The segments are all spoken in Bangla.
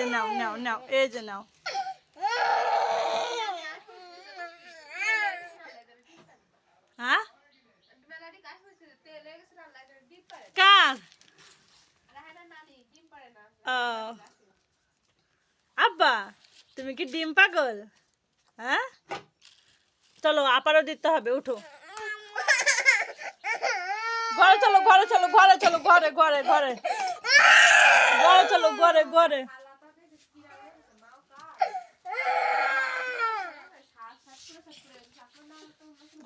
যে নাও নাও নাও এই যে নাও হ্যাঁ কার আব্বা তুমি কি ডিম পাগল? হ্যাঁ চলো, আপারও দিতে হবে, উঠো। ঘরে চলো ঘরে চলো ঘরে চলো, ঘরে ঘরে ঘরে। ঘরে চলো, ঘরে ঘরে।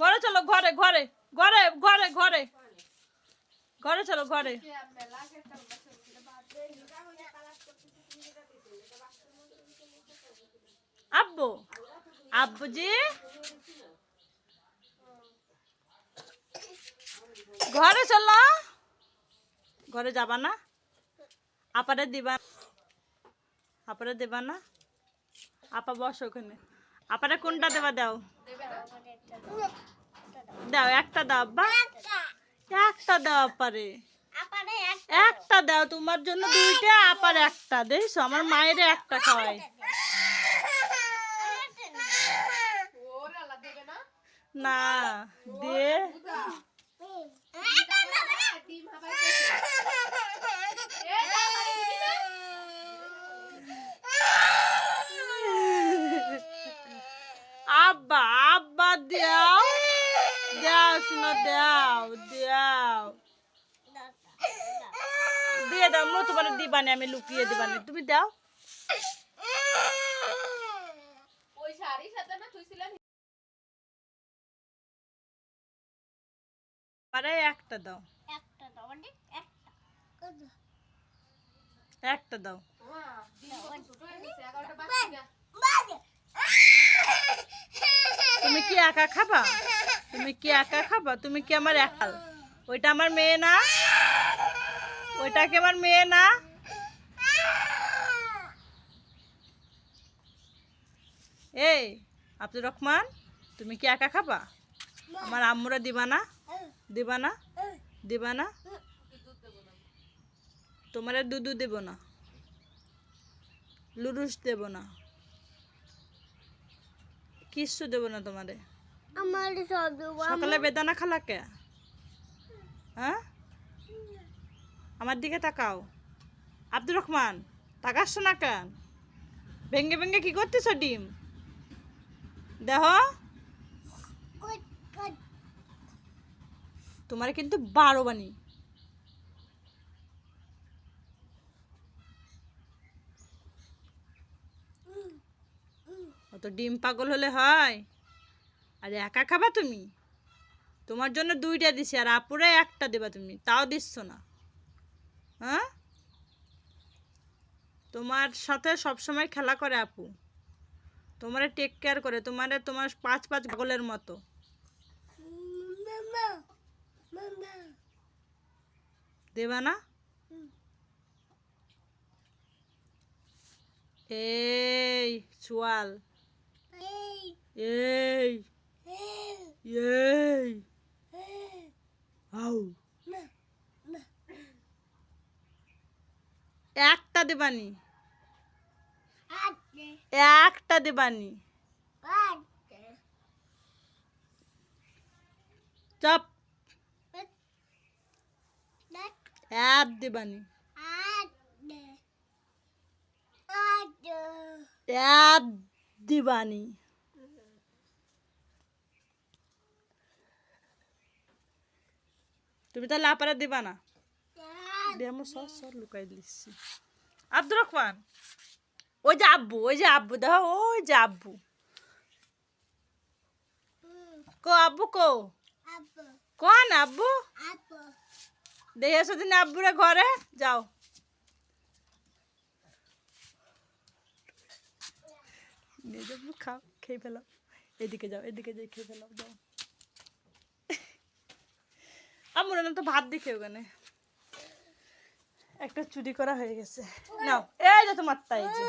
ঘরে চলো, ঘরে ঘরে ঘরে ঘরে ঘরে। ঘরে চলো, ঘরে। আব্বু, আব্বুজি? ঘরে চলো। ঘরে যাবা না? আপারে দিবা আপারে দেবা না? আপা বস ওখানে। আপারে কোনটা দেবা দাও? দাও একটা দাও আব্বা। একটা। দাও আপারে। একটা। দাও তোমার জন্য দুইটা আপার একটা। দেখছ আমার মায়ের একটা খাওয়াই না? দিয়ে দাও শোনো দাও দাও দিয়ে দাও মো তোমার দিবানি আমি লুকিয়ে দিবানি তুমি দাও ওই শাড়ির সাথে না থুইছিলেন আরে একটা দাও একটা দাও ছোট হয়ে গেছে এগারোটা বাজছে তুমি কি একা খাবা তুমি কি একা খাবা? তুমি কি আমার একাল? ওইটা আমার মেয়ে না? ওইটা কি আমার মেয়ে না? এই, আব্দুর রহমান, তুমি কি একা খাবা? আমার আম্মুরা দিবা না? দিবা না? দিবা না? তোমার দুধু দেব না। লুরুস দেব না। কিচ্ছু দেব না তোমারে। আমার সব সকালে বেদানা খালা কে? হ্যাঁ? আমার দিকে তাকাও। আব্দুর রহমান তাকাচ্ছ না কেন? ভেঙ্গে ভেঙ্গে কি করতেছ ডিম? দেহ? তোমার কিন্তু বারো বানি অত ডিম পাগল হলে হয়? আরে একা খাবা তুমি? তোমার জন্য দুইটা দিছি আর আপুরে একটা দেবা তুমি তাও দিচ্ছ না। হ্যাঁ? তোমার সাথে সবসময় খেলা করে আপু। তোমারে টেক কেয়ার করে তোমারে তোমার পাঁচ পাঁচ পাগলের মতো। দেবা না? এই চুয়াল। এই। এই আউ একটা দেবানি। একটা দেবানি। চপ। এক দেবানি। এক দিবানি। তুমি তাহলে আপারে দিবা না? দিয়ে আমার সব সব লুকাই দিচ্ছি আব্দুর রহমান ওই যে আব্বু ওই যে আব্বু দেখো ওই যে আব্বু। কো আব্বু কো? কোন আব্বু? দেখে এসো দিন আব্বুরে ঘরে যাও। নিয়ে যাব খাও খেয়ে ফেলাও এদিকে যাও এদিকে যাই খেয়ে ফেলাও যাও। আমার না তো ভাত দেখে ওখানে। একটা চুরি করা হয়ে গেছে। নাও, এই যে তোমার তাই যে।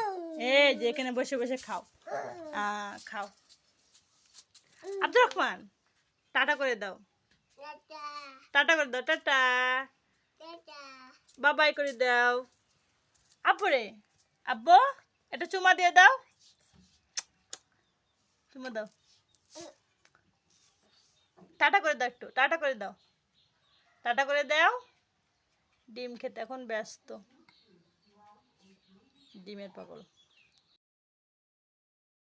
এই যে, এখানে বসে বসে খাও। খাও। আব্দুর রহমান, টাটা করে দাও। টাটা করে দাও, টাটা। বাবাই করে দাও। আপুরে আব্বু এটা চুমা দিয়ে দাও। চুমা দাও। টাটা করে দাও একটু, টাটা করে দাও। টাটা করে দাও। ডিম খেতে এখন ব্যস্ত। ডিমের পাকড়